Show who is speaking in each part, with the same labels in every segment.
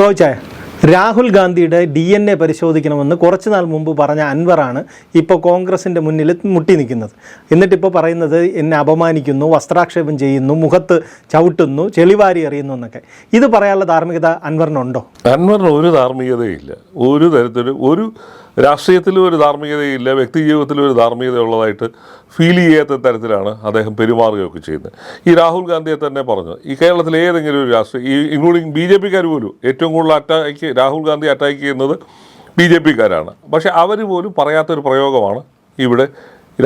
Speaker 1: റോച്ചായ രാഹുൽ ഗാന്ധിയുടെ D N A പരിശോധിക്കണമെന്ന് കുറച്ച് നാൾ മുമ്പ് പറഞ്ഞ അൻവറാണ് ഇപ്പോൾ കോൺഗ്രസിന്റെ മുന്നിൽ മുട്ടി നിൽക്കുന്നത്. എന്നിട്ടിപ്പോൾ പറയുന്നത് എന്നെ അപമാനിക്കുന്നു വസ്ത്രാക്ഷേപം ചെയ്യുന്നു മുഖത്ത് ചവിട്ടുന്നു ചെളിവാരി എറിയുന്നു എന്നൊക്കെ. ഇത് പറയാനുള്ള ധാർമ്മികത അൻവറിനുണ്ടോ?
Speaker 2: അൻവറിന് ഒരു ധാർമ്മികതയില്ല. ഒരു തരത്തിലും ഒരു രാഷ്ട്രീയത്തിലും ഒരു ധാർമ്മികതയില്ല വ്യക്തി ജീവിതത്തിലും ഒരു ധാർമ്മികത ഉള്ളതായിട്ട് ഫീൽ ചെയ്യാത്ത തരത്തിലാണ് അദ്ദേഹം പെരുമാറുകയൊക്കെ ചെയ്യുന്നത്. ഈ രാഹുൽ ഗാന്ധിയെ തന്നെ പറഞ്ഞു ഈ കേരളത്തിലെ ഏതെങ്കിലും ഒരു രാഷ്ട്രീയ ഈ ഇൻക്ലൂഡിങ് ബി ജെ പിക്കാർ പോലും ഏറ്റവും കൂടുതൽ അറ്റാക്ക് രാഹുൽ ഗാന്ധി അറ്റാക്ക് ചെയ്യുന്നത് ബി ജെ പിക്കാരാണ്. പക്ഷേ അവർ പോലും പറയാത്തൊരു പ്രയോഗമാണ് ഇവിടെ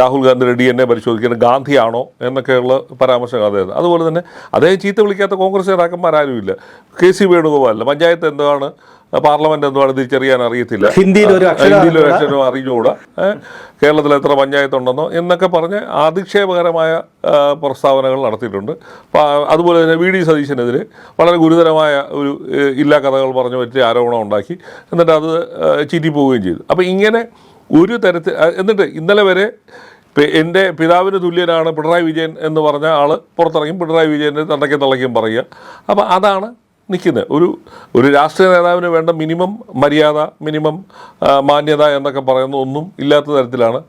Speaker 2: രാഹുൽ ഗാന്ധിയുടെ ഡി എൻ എ പരിശോധിക്കുന്നത് ഗാന്ധിയാണോ എന്നൊക്കെയുള്ള പരാമർശം അദ്ദേഹം. അതുപോലെ തന്നെ അദ്ദേഹം ചീത്ത വിളിക്കാത്ത കോൺഗ്രസ് നേതാക്കന്മാരാരുമില്ല കെ സി വേണുഗോപാലല്ല. പഞ്ചായത്ത് എന്താണ് പാർലമെന്റ് എന്താണ് തിരിച്ചറിയാൻ അറിയത്തില്ല.
Speaker 1: ഹിന്ദിയിൽ ഒരു അക്ഷരം
Speaker 2: അറിഞ്ഞുകൂടാ? കേരളത്തിൽ എത്ര പഞ്ചായത്ത് ഉണ്ടെന്നോ എന്നൊക്കെ പറഞ്ഞ് അധിക്ഷേപകരമായ പ്രസ്താവനകൾ നടത്തിയിട്ടുണ്ട്. അതുപോലെ തന്നെ വി ഡി സതീശനെതിരെ വളരെ ഗുരുതരമായ ഒരു ഇല്ലാ കഥകൾ പറഞ്ഞു പറ്റിയ ആരോപണം ഉണ്ടാക്കി. എന്നിട്ട് അത് ചീറ്റി പോവുകയും ചെയ്തു. അപ്പോൾ ഇങ്ങനെ ഒരു തരത്തിൽ എന്നിട്ട് ഇന്നലെ വരെ എന്റെ പിതാവിന് തുല്യനാണ് പിണറായി വിജയൻ എന്ന് പറഞ്ഞ ആൾ പുറത്തിറങ്ങി പിണറായി വിജയന്റെ തണ്ടയ്ക്കും തള്ളയ്ക്കും പറയുക. അപ്പോൾ അതാണ് നിൽക്കുന്നത്. ഒരു ഒരു രാഷ്ട്രീയ നേതാവിന് വേണ്ട മിനിമം മര്യാദ മിനിമം മാന്യത എന്നൊക്കെ പറയുന്ന ഒന്നും ഇല്ലാത്ത തരത്തിലാണ്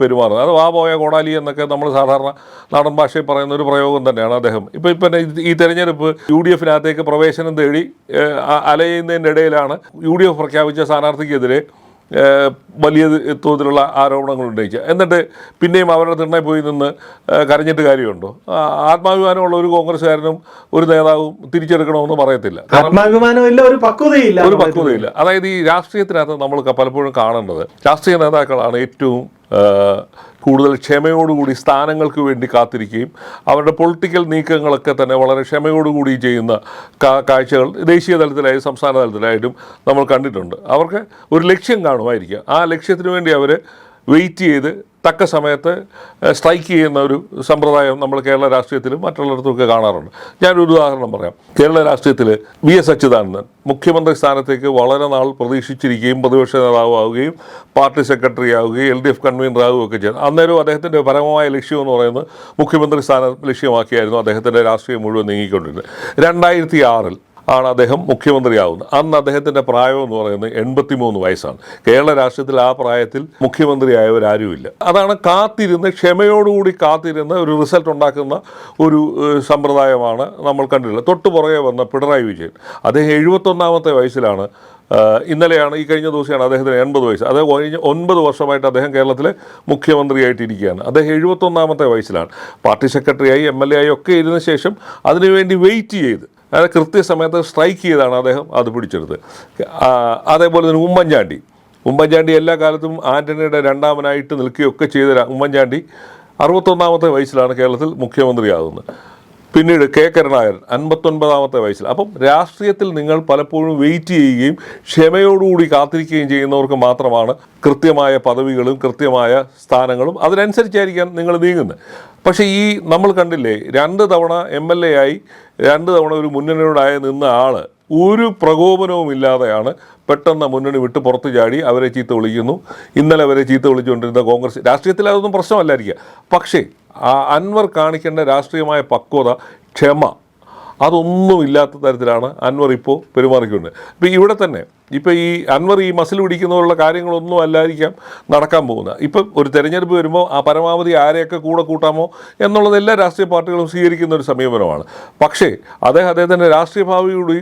Speaker 2: പെരുമാറുന്നത്. അത് വാ പോയ കോടാലി എന്നൊക്കെ നമ്മൾ സാധാരണ നാടൻ ഭാഷയിൽ പറയുന്ന ഒരു പ്രയോഗം തന്നെയാണ് അദ്ദേഹം. ഇപ്പോൾ ഇപ്പം ഈ തെരഞ്ഞെടുപ്പ് യു ഡി എഫിനകത്തേക്ക് പ്രവേശനം തേടി അലയുന്നതിന്റെ ഇടയിലാണ് യു ഡി എഫ് പ്രഖ്യാപിച്ച സ്ഥാനാർത്ഥിക്കെതിരെ വലിയ തോതിലുള്ള ആരോപണങ്ങൾ ഉന്നയിക്കുക എന്നിട്ട് പിന്നെയും അവരുടെ തിണ്ണയിൽ പോയി നിന്ന് കരഞ്ഞിട്ട് കാര്യമുണ്ടോ? ആത്മാഭിമാനമുള്ള ഒരു കോൺഗ്രസ്സുകാരനും ഒരു നേതാവും തിരിച്ചെടുക്കണമെന്ന് പറയത്തില്ല.
Speaker 1: ആത്മാഭിമാനമില്ല ഒരു പക്വതയില്ല.
Speaker 2: ഒരു പക്വതയില്ല. അതായത് ഈ രാഷ്ട്രീയത്തിനകത്ത് നമ്മൾ പലപ്പോഴും കാണേണ്ടത് രാഷ്ട്രീയ നേതാക്കളാണ് ഏറ്റവും കൂടുതൽ ക്ഷമയോടുകൂടി സ്ഥാനങ്ങൾക്ക് വേണ്ടി കാത്തിരിക്കുകയും അവരുടെ പൊളിറ്റിക്കൽ നീക്കങ്ങളൊക്കെ തന്നെ വളരെ ക്ഷമയോടുകൂടി ചെയ്യുന്ന കാഴ്ചകൾ ദേശീയ തലത്തിലായും സംസ്ഥാന തലത്തിലായിട്ടും നമ്മൾ കണ്ടിട്ടുണ്ട്. അവർക്ക് ഒരു ലക്ഷ്യം കാണുമായിരിക്കുക ആ ലക്ഷ്യത്തിന് വേണ്ടി അവർ വെയിറ്റ് ചെയ്ത് തക്ക സമയത്ത് സ്ട്രൈക്ക് ചെയ്യുന്ന ഒരു സമ്പ്രദായം നമ്മൾ കേരള രാഷ്ട്രീയത്തിലും മറ്റുള്ളിടത്തുമൊക്കെ കാണാറുണ്ട്. ഞാനൊരു ഉദാഹരണം പറയാം. കേരള രാഷ്ട്രീയത്തിൽ വി എസ് അച്യുതാനന്ദൻ മുഖ്യമന്ത്രി സ്ഥാനത്തേക്ക് വളരെ നാൾ പ്രതീക്ഷിച്ചിരിക്കുകയും പ്രതിപക്ഷ നേതാവാവുകയും പാർട്ടി സെക്രട്ടറി ആവുകയും എൽ ഡി എഫ് കൺവീനർ ആവുകയും ഒക്കെ ചെയ്തു. അന്നേരം അദ്ദേഹത്തിന്റെ പരമമായ ലക്ഷ്യം എന്ന് പറയുന്നത് മുഖ്യമന്ത്രി സ്ഥാനം ലക്ഷ്യമാക്കിയായിരുന്നു അദ്ദേഹത്തിന്റെ രാഷ്ട്രീയം മുഴുവൻ നീങ്ങിക്കൊണ്ടിരുന്നത്. രണ്ടായിരത്തി ആറിൽ ആണ് അദ്ദേഹം മുഖ്യമന്ത്രിയാവുന്നത്. അന്ന് അദ്ദേഹത്തിന്റെ പ്രായം എന്ന് പറയുന്നത് എൺപത്തിമൂന്ന് വയസ്സാണ്. കേരള രാഷ്ട്രീയത്തിൽ ആ പ്രായത്തിൽ മുഖ്യമന്ത്രിയായവരാരുമില്ല അതാണ് കാത്തിരുന്ന് ക്ഷമയോടുകൂടി കാത്തിരുന്ന് ഒരു റിസൾട്ട് ഉണ്ടാക്കുന്ന ഒരു സമ്പ്രദായമാണ് നമ്മൾ കണ്ടിട്ടുള്ളത്. തൊട്ടു പുറകെ വന്ന പിണറായി വിജയൻ. അദ്ദേഹം എഴുപത്തൊന്നാമത്തെ വയസ്സിലാണ് ഇന്നലെയാണ് ഈ കഴിഞ്ഞ ദിവസമാണ് അദ്ദേഹത്തിന് എൺപത് വയസ്സ്. അത് കഴിഞ്ഞ ഒൻപത് വർഷമായിട്ട് അദ്ദേഹം കേരളത്തിലെ മുഖ്യമന്ത്രിയായിട്ടിരിക്കുകയാണ്. അദ്ദേഹം എഴുപത്തൊന്നാമത്തെ വയസ്സിലാണ്. പാർട്ടി സെക്രട്ടറിയായി എം എൽ എ ആയി ഒക്കെ ഇരുന്ന ശേഷം അതിനുവേണ്ടി വെയിറ്റ് ചെയ്ത് അതായത് കൃത്യസമയത്ത് സ്ട്രൈക്ക് ചെയ്താണ് അദ്ദേഹം അത് പിടിച്ചെടുത്ത് അതേപോലെ തന്നെ ഉമ്മൻചാണ്ടി. ഉമ്മൻചാണ്ടി എല്ലാ കാലത്തും ആന്റണിയുടെ രണ്ടാമനായിട്ട് നിൽക്കുകയൊക്കെ ചെയ്ത ഉമ്മൻചാണ്ടി അറുപത്തൊന്നാമത്തെ വയസ്സിലാണ് കേരളത്തിൽ മുഖ്യമന്ത്രിയാകുന്നത്. പിന്നീട് കെ. കരുണാകരൻ അൻപത്തൊൻപതാമത്തെ വയസ്സിൽ. അപ്പം രാഷ്ട്രീയത്തിൽ നിങ്ങൾ പലപ്പോഴും വെയിറ്റ് ചെയ്യുകയും ക്ഷമയോടുകൂടി കാത്തിരിക്കുകയും ചെയ്യുന്നവർക്ക് മാത്രമാണ് കൃത്യമായ പദവികളും കൃത്യമായ സ്ഥാനങ്ങളും അതിനനുസരിച്ചായിരിക്കാം നിങ്ങൾ നീങ്ങുന്നത്. പക്ഷേ ഈ നമ്മൾ കണ്ടില്ലേ രണ്ട് തവണ എം എൽ എ ആയി രണ്ട് തവണ ഒരു മുന്നണിയോടായി നിന്ന ആൾ ഒരു പ്രകോപനവും ഇല്ലാതെയാണ് പെട്ടെന്ന് മുന്നണി വിട്ട് പുറത്ത് ചാടി അവരെ ചീത്ത വിളിക്കുന്നു. ഇന്നലെ അവരെ ചീത്ത വിളിച്ചുകൊണ്ടിരുന്ന കോൺഗ്രസ് രാഷ്ട്രീയത്തിൽ അതൊന്നും പ്രശ്നമല്ലായിരിക്കുക. പക്ഷേ അൻവർ കാണിക്കേണ്ട രാഷ്ട്രീയമായ പക്വത ക്ഷമ അതൊന്നുമില്ലാത്ത തരത്തിലാണ് അൻവർ ഇപ്പോൾ പെരുമാറിക്കൊണ്ട് അപ്പോൾ ഇവിടെ തന്നെ ഇപ്പോൾ ഈ അൻവർ ഈ മസിൽ പിടിക്കുന്നതിനുള്ള കാര്യങ്ങളൊന്നും അല്ലായിരിക്കാം നടക്കാൻ പോകുന്നത്. ഇപ്പം ഒരു തെരഞ്ഞെടുപ്പ് വരുമ്പോൾ ആ പരമാവധി ആരെയൊക്കെ കൂടെ കൂട്ടാമോ എന്നുള്ളത് എല്ലാ രാഷ്ട്രീയ പാർട്ടികളും സ്വീകരിക്കുന്ന ഒരു സമീപനമാണ്. പക്ഷേ അദ്ദേഹം അദ്ദേഹത്തിന്റെ രാഷ്ട്രീയ ഭാവിയോട്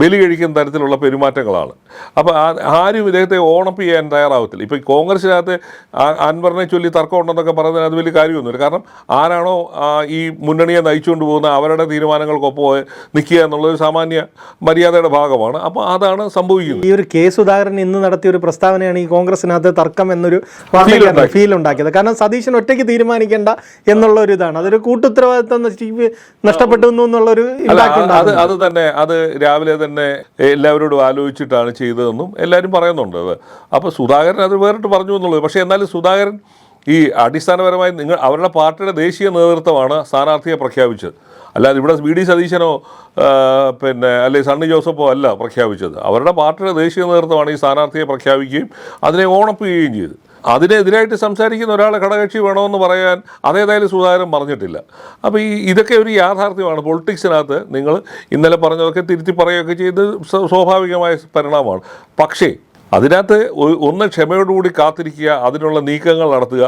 Speaker 2: ബലി കഴിക്കുന്ന തരത്തിലുള്ള പെരുമാറ്റങ്ങളാണ്. അപ്പോൾ ആരും ഇദ്ദേഹത്തെ ഓണപ്പ് ചെയ്യാൻ തയ്യാറാവത്തില്ല. ഇപ്പോൾ കോൺഗ്രസിനകത്ത് അൻവറിനെ ചൊല്ലി തർക്കം ഉണ്ടെന്നൊക്കെ പറയുന്നതിന് അത് വലിയ കാര്യമൊന്നുമില്ല. കാരണം ആരാണോ ഈ മുന്നണിയെ നയിച്ചുകൊണ്ട് പോകുന്ന അവരുടെ തീരുമാനങ്ങൾക്കൊപ്പം നിൽക്കുക എന്നുള്ളൊരു സാമാന്യ മര്യാദയുടെ ഭാഗമാണ്. അപ്പോൾ അതാണ് സംഭവിക്കുന്നത്.
Speaker 1: ഒരു കെ സുധാകരൻ ഇന്ന് നടത്തിയ ഒരു പ്രസ്താവനയാണ് ഈ കോൺഗ്രസിനകത്ത് തർക്കം എന്നൊരു ഫീൽ ഉണ്ടാക്കിയത്. കാരണം സതീശൻ ഒറ്റയ്ക്ക് തീരുമാനിക്കേണ്ട എന്നുള്ള ഒരു ഇതാണ്. അതൊരു കൂട്ടുത്തരവാദിത്വം നഷ്ട- നഷ്ടപ്പെട്ടു എന്നുള്ളൊരു
Speaker 2: അത് അത് തന്നെ അത് രാവിലെ തന്നെ എല്ലാവരോടും ആലോചിച്ചിട്ടാണ് ചെയ്തതെന്നും എല്ലാവരും പറയുന്നുണ്ട് അത്. അപ്പോൾ സുധാകരൻ അത് വേറിട്ട് പറഞ്ഞു എന്നുള്ളത്. പക്ഷേ എന്നാലും സുധാകരൻ ഈ അടിസ്ഥാനപരമായി നിങ്ങൾ അവരുടെ പാർട്ടിയുടെ ദേശീയ നേതൃത്വമാണ് സ്ഥാനാർത്ഥിയെ പ്രഖ്യാപിച്ചത്. അല്ലാതെ ഇവിടെ വി ഡി സതീശനോ പിന്നെ അല്ലെങ്കിൽ സണ്ണി ജോസഫോ അല്ല പ്രഖ്യാപിച്ചത്. അവരുടെ പാർട്ടിയുടെ ദേശീയ നേതൃത്വമാണ് ഈ സ്ഥാനാർത്ഥിയെ പ്രഖ്യാപിക്കുകയും അതിനെ ഓണപ്പ് ചെയ്യുകയും ചെയ്തത്. അതിനെതിരായിട്ട് സംസാരിക്കുന്ന ഒരാൾ ഘടകക്ഷി വേണമെന്ന് പറയാൻ അതേതായാലും സുധാകരൻ പറഞ്ഞിട്ടില്ല. അപ്പോൾ ഈ ഇതൊക്കെ ഒരു യാഥാർത്ഥ്യമാണ്. പൊളിറ്റിക്സിനകത്ത് നിങ്ങൾ ഇന്നലെ പറഞ്ഞതൊക്കെ തിരുത്തി പറയുകയൊക്കെ ചെയ്ത് സ്വാഭാവികമായ പരിണാമമാണ്. പക്ഷേ അതിനകത്ത് ഒന്ന് ക്ഷമയോടുകൂടി കാത്തിരിക്കുക അതിനുള്ള നീക്കങ്ങൾ നടത്തുക.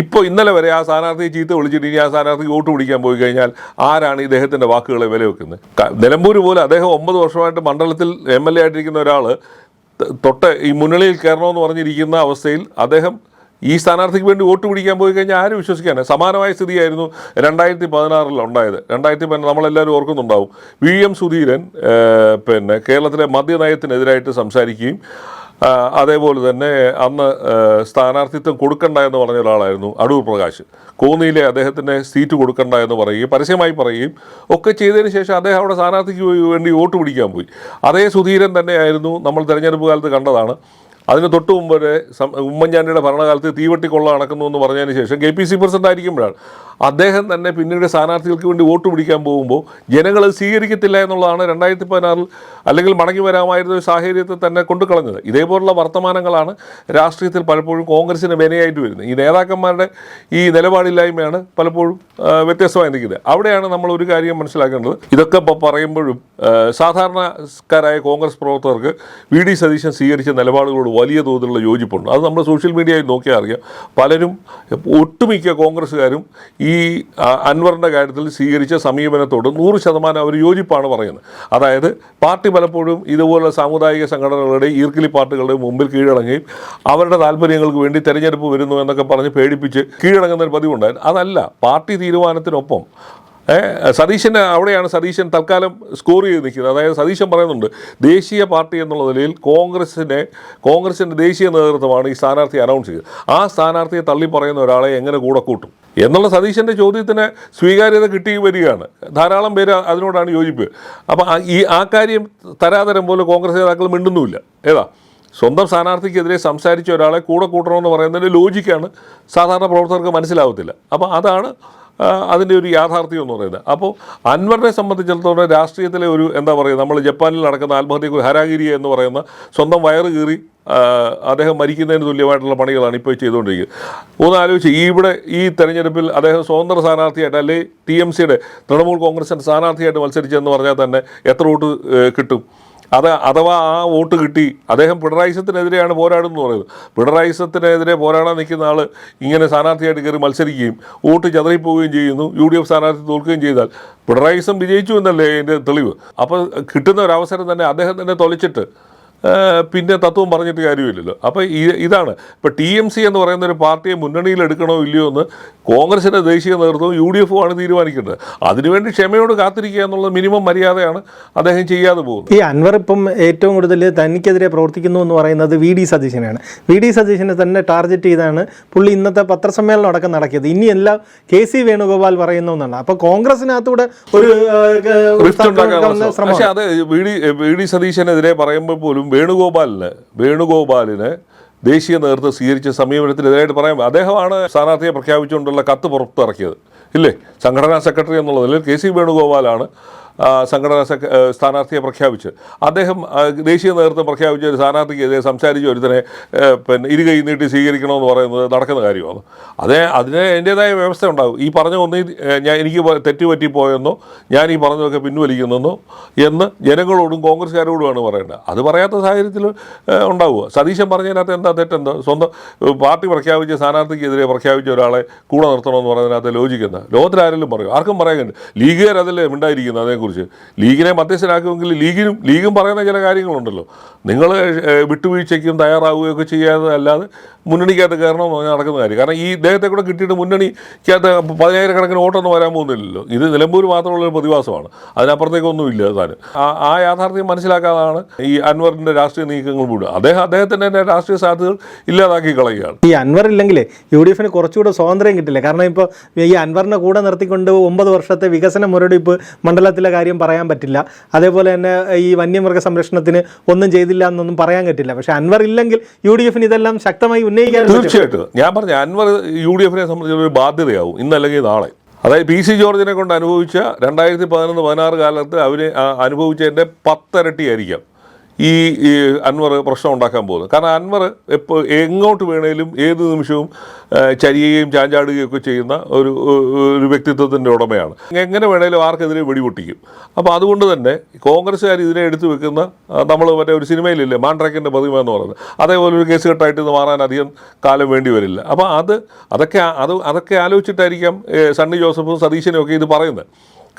Speaker 2: ഇപ്പോൾ ഇന്നലെ വരെ ആ സ്ഥാനാർത്ഥിയെ ചീത്ത വിളിച്ചിട്ട് ഇനി ആ സ്ഥാനാർത്ഥി വോട്ട് പിടിക്കാൻ പോയി കഴിഞ്ഞാൽ ആരാണ് ഇദ്ദേഹത്തിന്റെ വാക്കുകളെ വില വെക്കുന്നത് നിലമ്പൂർ പോലെ അദ്ദേഹം ഒമ്പത് വർഷമായിട്ട് മണ്ഡലത്തിൽ എം എൽ എ ആയിട്ടിരിക്കുന്ന ഒരാൾ തൊട്ട് ഈ മുന്നണിയിൽ കയറണമെന്ന് പറഞ്ഞിരിക്കുന്ന അവസ്ഥയിൽ അദ്ദേഹം ഈ സ്ഥാനാർത്ഥിക്ക് വേണ്ടി വോട്ട് പിടിക്കാൻ പോയി കഴിഞ്ഞാൽ ആരും വിശ്വസിക്കാനാണ് സമാനമായ സ്ഥിതിയായിരുന്നു രണ്ടായിരത്തി പതിനാറിൽ ഉണ്ടായത്. രണ്ടായിരത്തി പതിനാറ് നമ്മളെല്ലാവരും ഓർക്കുന്നുണ്ടാവും. വി എം സുധീരൻ പിന്നെ കേരളത്തിലെ മദ്യനയത്തിനെതിരായിട്ട് സംസാരിക്കുകയും അതേപോലെ തന്നെ അന്ന് സ്ഥാനാർത്ഥിത്വം കൊടുക്കണ്ട എന്ന് പറഞ്ഞ ഒരാളായിരുന്നു അടൂർ പ്രകാശ്. കോന്നിയിലെ അദ്ദേഹത്തിന് സീറ്റ് കൊടുക്കണ്ട എന്ന് പറയുകയും പരസ്യമായി പറയുകയും ഒക്കെ ചെയ്തതിന് ശേഷം അദ്ദേഹം അവിടെ സ്ഥാനാർത്ഥിക്ക് വേണ്ടി വോട്ട് പിടിക്കാൻ പോയി. അതേ സുധീരൻ തന്നെയായിരുന്നു നമ്മൾ തിരഞ്ഞെടുപ്പ് കാലത്ത് കണ്ടതാണ്. അതിന് തൊട്ട് മുമ്പ് വരെ ഉമ്മൻചാണ്ടിയുടെ ഭരണകാലത്ത് തീവട്ടിക്കൊള്ള നടക്കുന്നു എന്ന് പറഞ്ഞതിന് ശേഷം കെ പി സി പ്രസിഡന്റ് ആയിരിക്കുമ്പോഴാണ്. അദ്ദേഹം തന്നെ പിന്നീട് സ്ഥാനാർത്ഥികൾക്ക് വേണ്ടി വോട്ട് പിടിക്കാൻ പോകുമ്പോൾ ജനങ്ങൾ സ്വീകരിക്കത്തില്ല എന്നുള്ളതാണ് രണ്ടായിരത്തി പതിനാറിൽ അല്ലെങ്കിൽ മടങ്ങി വരാമായിരുന്ന ഒരു സാഹചര്യത്തെ തന്നെ കൊണ്ടുകളഞ്ഞത് ഇതേപോലുള്ള വർത്തമാനങ്ങളാണ് രാഷ്ട്രീയത്തിൽ പലപ്പോഴും കോൺഗ്രസിന് വിനയായിട്ട് വരുന്നത്. ഈ നേതാക്കന്മാരുടെ ഈ നിലപാടില്ലായ്മയാണ് പലപ്പോഴും വ്യത്യസ്തമായി നിൽക്കുന്നത്. അവിടെയാണ് നമ്മൾ ഒരു കാര്യം മനസ്സിലാക്കേണ്ടത്. ഇതൊക്കെ ഇപ്പോൾ പറയുമ്പോഴും സാധാരണക്കാരായ കോൺഗ്രസ് പ്രവർത്തകർക്ക് വി ഡി സതീശൻ സ്വീകരിച്ച നിലപാടുകളോട് വലിയ തോതിലുള്ള യോജിപ്പുണ്ട്. അത് നമ്മൾ സോഷ്യൽ മീഡിയയിൽ നോക്കിയാൽ അറിയാം. പലരും ഒട്ടുമിക്ക കോൺഗ്രസ്സുകാരും ഈ അൻവറിന്റെ കാര്യത്തിൽ സ്വീകരിച്ച സമീപനത്തോട് നൂറ് ശതമാനം അവർ യോജിപ്പാണ് പറയുന്നത്. അതായത് പാർട്ടി പലപ്പോഴും ഇതുപോലുള്ള സാമുദായിക സംഘടനകളുടെ ഈർക്കിലി പാർട്ടികളുടെ മുമ്പിൽ കീഴടങ്ങുകയും അവരുടെ താല്പര്യങ്ങൾക്ക് വേണ്ടി തെരഞ്ഞെടുപ്പ് വരുന്നു എന്നൊക്കെ പറഞ്ഞ് പേടിപ്പിച്ച് കീഴടങ്ങുന്ന ഒരു പതിവുണ്ടായിരുന്നു. അതല്ല പാർട്ടി തീരുമാനത്തിനൊപ്പം സതീശന് അവിടെയാണ് സതീശൻ തൽക്കാലം സ്കോർ ചെയ്ത് നിൽക്കുന്നത്. അതായത് സതീശൻ പറയുന്നുണ്ട് ദേശീയ പാർട്ടി എന്നുള്ള നിലയിൽ കോൺഗ്രസിനെ കോൺഗ്രസിന്റെ ദേശീയ നേതൃത്വമാണ് ഈ സ്ഥാനാർത്ഥി അനൗൺസ് ചെയ്തത്. ആ സ്ഥാനാർത്ഥിയെ തള്ളി പറയുന്ന ഒരാളെ എങ്ങനെ കൂടെ കൂട്ടും? എന്നുള്ള സതീശന്റെ ചോദ്യത്തിന് സ്വീകാര്യത കിട്ടി വരികയാണ്. ധാരാളം പേര് അതിനോടാണ് യോജിപ്പ്. അപ്പോൾ ഈ ആ കാര്യം തരാതരം പോലെ കോൺഗ്രസ് നേതാക്കൾ മിണ്ടുന്നുമില്ല. ഏതാ? സ്വന്തം സ്ഥാനാർത്ഥിക്കെതിരെ സംസാരിച്ച ഒരാളെ കൂടെ കൂട്ടണമെന്ന് പറയുന്നതിന്റെ ലോജിക്കാണ് സാധാരണ പ്രവർത്തകർക്ക് മനസ്സിലാവത്തില്ല. അപ്പോൾ അതാണ് അതിന്റെ ഒരു യാഥാർത്ഥ്യം എന്ന് പറയുന്നത്. അപ്പോൾ അൻവറിനെ സംബന്ധിച്ചിടത്തോളം രാഷ്ട്രീയത്തിലെ ഒരു എന്താ പറയുക നമ്മൾ ജപ്പാനിൽ നടക്കുന്ന ആത്മഹത്യക്ക് ഹരാഗിരി എന്ന് പറയുന്ന സ്വന്തം വയറ് കീറി അദ്ദേഹം മരിക്കുന്നതിന് തുല്യമായിട്ടുള്ള പണികളാണ് ഇപ്പോൾ ചെയ്തുകൊണ്ടിരിക്കുന്നത്. ഒന്ന് ആലോചിച്ച് ഈ ഇവിടെ ഈ തെരഞ്ഞെടുപ്പിൽ അദ്ദേഹം സ്വതന്ത്ര സ്ഥാനാർത്ഥിയായിട്ട് അല്ലെങ്കിൽ ടി എം സിയുടെ തൃണമൂൽ കോൺഗ്രസിന്റെ സ്ഥാനാർത്ഥിയായിട്ട് മത്സരിച്ചെന്ന് പറഞ്ഞാൽ തന്നെ എത്ര വോട്ട് കിട്ടും? അത് അഥവാ ആ വോട്ട് കിട്ടി. അദ്ദേഹം പിണറായിസത്തിനെതിരെയാണ് പോരാടുന്നത് പറയുന്നത്. പിണറായിസത്തിനെതിരെ പോരാടാൻ നിൽക്കുന്ന ആൾ ഇങ്ങനെ സ്ഥാനാർത്ഥിയായിട്ട് കയറി മത്സരിക്കുകയും വോട്ട് ചതറിപ്പോവുകയും ചെയ്യുന്നു. യു ഡി എഫ് സ്ഥാനാർത്ഥി തോൽക്കുകയും ചെയ്താൽ പിണറായിസം വിജയിച്ചു എന്നല്ലേ എന്റെ തെളിവ്? അപ്പോൾ കിട്ടുന്ന ഒരു അവസരം തന്നെ അദ്ദേഹം തന്നെ തൊലച്ചിട്ട് പിന്നെ തത്വം പറഞ്ഞിട്ട് കാര്യമില്ലല്ലോ. അപ്പോൾ ഈ ഇതാണ്. ഇപ്പോൾ ടി എം സി എന്ന് പറയുന്ന ഒരു പാർട്ടിയെ മുന്നണിയിൽ എടുക്കണോ ഇല്ലയോ എന്ന് കോൺഗ്രസിന്റെ ദേശീയ നേതൃത്വവും യു ഡി എഫും ആണ് തീരുമാനിക്കേണ്ടത്. അതിനുവേണ്ടി ക്ഷമയോട് കാത്തിരിക്കുക എന്നുള്ളത് മിനിമം മര്യാദയാണ് അദ്ദേഹം ചെയ്യാതെ പോകുന്നത്.
Speaker 1: ഈ അൻവർ ഇപ്പം ഏറ്റവും കൂടുതൽ തനിക്കെതിരെ പ്രവർത്തിക്കുന്നു എന്ന് പറയുന്നത് വി ഡി സതീശനാണ്. വി ഡി സതീശനെ തന്നെ ടാർഗറ്റ് ചെയ്താണ് പുള്ളി ഇന്നത്തെ പത്രസമ്മേളനം അടക്കം നടക്കിയത്. ഇനി ഇനിയെല്ലാം കെ സി വേണുഗോപാൽ പറയുന്നു എന്നാണ് അപ്പോൾ കോൺഗ്രസിനകത്തൂടെ ഒരു
Speaker 2: ശ്രമം. പക്ഷേ അത് വി ഡി വി ഡി സതീശനെതിരെ പറയുമ്പോൾ പോലും വേണുഗോപാലിന് വേണുഗോപാലിന് ദേശീയ നേതൃത്വം സ്വീകരിച്ച സമീപനത്തിനെതിരായിട്ട് പറയാം. അദ്ദേഹമാണ് സ്ഥാനാർത്ഥിയെ പ്രഖ്യാപിച്ചുകൊണ്ടുള്ള കത്ത് പുറത്തിറക്കിയത്. ഇല്ലേ? സംഘടനാ സെക്രട്ടറി എന്നുള്ള നിലയിൽ കെ സി വേണുഗോപാലാണ് സംഘടനാ സ്ഥാനാർത്ഥിയെ പ്രഖ്യാപിച്ച്. അദ്ദേഹം ദേശീയ നേതൃത്വം പ്രഖ്യാപിച്ച ഒരു സ്ഥാനാർത്ഥിക്കെതിരെ സംസാരിച്ച ഒരുത്തനെ പിന്നെ ഇരുകൈ നീട്ടി സ്വീകരിക്കണമെന്ന് പറയുന്നത് നടക്കുന്ന കാര്യമാണ്. അതേ അതിന് എന്റെതായ വ്യവസ്ഥ ഉണ്ടാകും. ഈ പറഞ്ഞ ഒന്നീ ഞാൻ എനിക്ക് തെറ്റുപറ്റി തെറ്റുപറ്റിപ്പോയെന്നോ ഞാൻ ഈ പറഞ്ഞതൊക്കെ പിൻവലിക്കുന്നെന്നോ എന്ന് ജനങ്ങളോടും കോൺഗ്രസ്സുകാരോടുമാണ് പറയേണ്ടത്. അത് പറയാത്ത സാഹചര്യത്തിൽ ഉണ്ടാവുക. സതീശൻ പറഞ്ഞതിനകത്ത് എന്താ തെറ്റെന്താ? സ്വന്തം പാർട്ടി പ്രഖ്യാപിച്ച സ്ഥാനാർത്ഥിക്കെതിരെ പ്രഖ്യാപിച്ച ഒരാളെ കൂടെ നിർത്തണമെന്ന് പറയുന്നതിനകത്ത് ലോചിക്കുന്ന ലോകത്തിലാരെങ്കിലും പറയും. ആർക്കും പറയാൻ ലീഗുകാർ അതല്ലേ ഉണ്ടായിരിക്കുന്നത് അതേക്കുറിച്ച്? ലീഗിനെ മധ്യസ്ഥനാക്കുമെങ്കിൽ ലീഗിനും ലീഗും പറയുന്ന ചില കാര്യങ്ങളുണ്ടല്ലോ. നിങ്ങൾ വിട്ടുവീഴ്ചയ്ക്കും തയ്യാറാവുകയൊക്കെ ചെയ്യാതെ അല്ലാതെ മുന്നണിക്കകത്ത് കയറണമെന്ന് പറഞ്ഞാൽ നടക്കുന്ന കാര്യം. കാരണം ഈ ഇദ്ദേഹത്തെ കൂടെ കിട്ടിയിട്ട് മുന്നണിക്കകത്ത് പതിനായിരക്കണക്കിന് വോട്ടൊന്നും വരാൻ പോകുന്നില്ലല്ലോ. ഇത് നിലമ്പൂർ മാത്രമുള്ള ഒരു പ്രതിഭാസമാണ്. അതിനപ്പുറത്തേക്കൊന്നും ഇല്ല താൻ. ആ ആ യാഥാർത്ഥ്യം മനസ്സിലാക്കാതാണ് ഈ അൻവറിന്റെ രാഷ്ട്രീയ നീക്കങ്ങൾ മുഴുവൻ അദ്ദേഹം അദ്ദേഹത്തിന്റെ തന്നെ രാഷ്ട്രീയ സാധ്യതകൾ ഇല്ലാതാക്കി കളയുകയാണ്.
Speaker 1: ഈ അൻവർ ഇല്ലെങ്കിൽ യു ഡി എഫിന് കുറച്ചുകൂടെ സ്വാതന്ത്ര്യം കിട്ടില്ല? കാരണം ഇപ്പോൾ ഈ അൻവറിനെ കൂടെ നിർത്തിക്കൊണ്ട് ഒമ്പത് വർഷത്തെ വികസന മുരടിപ്പ് മണ്ഡലത്തിലെ കാര്യം പറയാൻ പറ്റില്ല. അതേപോലെ തന്നെ ഈ വന്യമൃഗ സംരക്ഷണത്തിന് ഒന്നും ചെയ്തില്ല എന്നൊന്നും പറയാൻ പറ്റില്ല. പക്ഷേ അൻവർ ഇല്ലെങ്കിൽ യു ഡി എഫിന് ഇതെല്ലാം ശക്തമായി ഉന്നയിക്കാൻ
Speaker 2: തീർച്ചയായിട്ടും. ഞാൻ പറഞ്ഞു അൻവർ യു ഡി എഫിനെ സംബന്ധിച്ച് ഒരു ബാധ്യതയാവും ഇന്നല്ലെങ്കിൽ നാളെ. അതായത് പി സി ജോർജിനെ കൊണ്ട് അനുഭവിച്ച രണ്ടായിരത്തി പതിനൊന്ന് പതിനാറ് കാലത്ത് അവർ അനുഭവിച്ചതിന്റെ അനുഭവിച്ചതിന്റെ പത്തരട്ടിയായിരിക്കാം. ഈ അൻവർ പ്രശ്നം ഉണ്ടാക്കാൻ പോകുന്നത്. കാരണം അൻവർ എപ്പോൾ എങ്ങോട്ട് വേണേലും ഏത് നിമിഷവും ചരിയുകയും ചാഞ്ചാടുകയും ഒക്കെ ചെയ്യുന്ന ഒരു ഒരു വ്യക്തിത്വത്തിന്റെ ഉടമയാണ്. എങ്ങനെ വേണേലും ആർക്കെതിരെ വെടിപൊട്ടിക്കും. അപ്പോൾ അതുകൊണ്ട് തന്നെ കോൺഗ്രസ്സുകാർ ഇതിനെ എടുത്തു വെക്കുന്ന നമ്മൾ മറ്റേ ഒരു സിനിമയിലില്ലേ മാൻഡ്രാക്കിന്റെ പ്രതിമ എന്ന് പറയുന്നത്. അതേപോലെ ഒരു കേസ് കെട്ടായിട്ട് ഇത് മാറാൻ അധികം കാലം വേണ്ടി വരില്ല. അപ്പോൾ അത് അതൊക്കെ അത് അതൊക്കെ ആലോചിച്ചിട്ടായിരിക്കാം സണ്ണി ജോസഫും സതീശനും ഒക്കെ ഇത് പറയുന്നത്.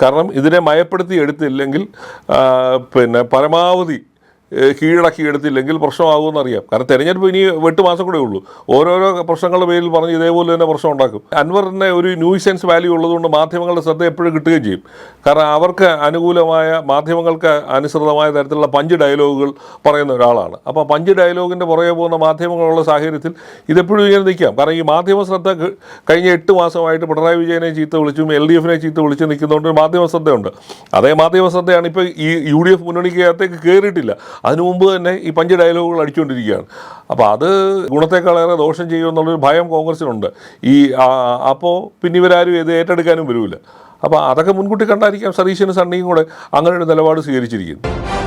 Speaker 2: കാരണം ഇതിനെ മയപ്പെടുത്തി എടുത്തില്ലെങ്കിൽ പിന്നെ പരമാവധി ഏ, കീഴടക്കി എടുത്തില്ലെങ്കിൽ പ്രശ്നമാകുമെന്ന് അറിയാം. കാരണം തെരഞ്ഞെടുപ്പ് ഇനി എട്ട് മാസം കൂടെ ഉള്ളൂ. ഓരോരോ പ്രശ്നങ്ങളുടെ പേരിൽ പറഞ്ഞ് ഇതേപോലെ തന്നെ പ്രശ്നം ഉണ്ടാക്കും. അൻവറിന് ഒരു ന്യൂസെൻസ് വാല്യൂ ഉള്ളതുകൊണ്ട് മാധ്യമങ്ങളുടെ ശ്രദ്ധ എപ്പോഴും കിട്ടുകയും ചെയ്യും. കാരണം അവർക്ക് അനുകൂലമായ മാധ്യമങ്ങൾക്ക് അനുസൃതമായ തരത്തിലുള്ള പഞ്ച് ഡയലോഗുകൾ പറയുന്ന ഒരാളാണ്. അപ്പോൾ പഞ്ച് ഡയലോഗിന്റെ പുറകെ പോകുന്ന മാധ്യമങ്ങളുള്ള സാഹചര്യത്തിൽ ഇതെപ്പോഴും ഇങ്ങനെ നിൽക്കാം. കാരണം ഈ മാധ്യമ ശ്രദ്ധ കഴിഞ്ഞ എട്ട് മാസമായിട്ട് പിണറായി വിജയനെ ചീത്ത വിളിച്ചും എൽ ഡി എഫിനെ ചീത്ത വിളിച്ച് നിൽക്കുന്നതുകൊണ്ട് മാധ്യമ ശ്രദ്ധയുണ്ട്. അതേ മാധ്യമ ശ്രദ്ധയാണ് ഇപ്പോൾ ഈ യു ഡി എഫ് മുന്നണിക്കകത്തേക്ക് കയറിയിട്ടില്ല. അതിനു മുമ്പ് തന്നെ ഈ പഞ്ച് ഡയലോഗുകൾ അടിച്ചുകൊണ്ടിരിക്കുകയാണ്. അപ്പോൾ അത് ഗുണത്തെക്കാളേറെ ദോഷം ചെയ്യുമെന്നുള്ളൊരു ഭയം കോൺഗ്രസിനുണ്ട്. ഈ അപ്പോൾ പിന്നെ ഇവരാരും ഇത് ഏറ്റെടുക്കാനും വരില്ല അപ്പോൾ അതൊക്കെ മുൻകൂട്ടി കണ്ടായിരിക്കാം സതീശനും സണ്ണിയും കൂടെ അങ്ങനെ ഒരു നിലപാട് സ്വീകരിച്ചിരിക്കുന്നത്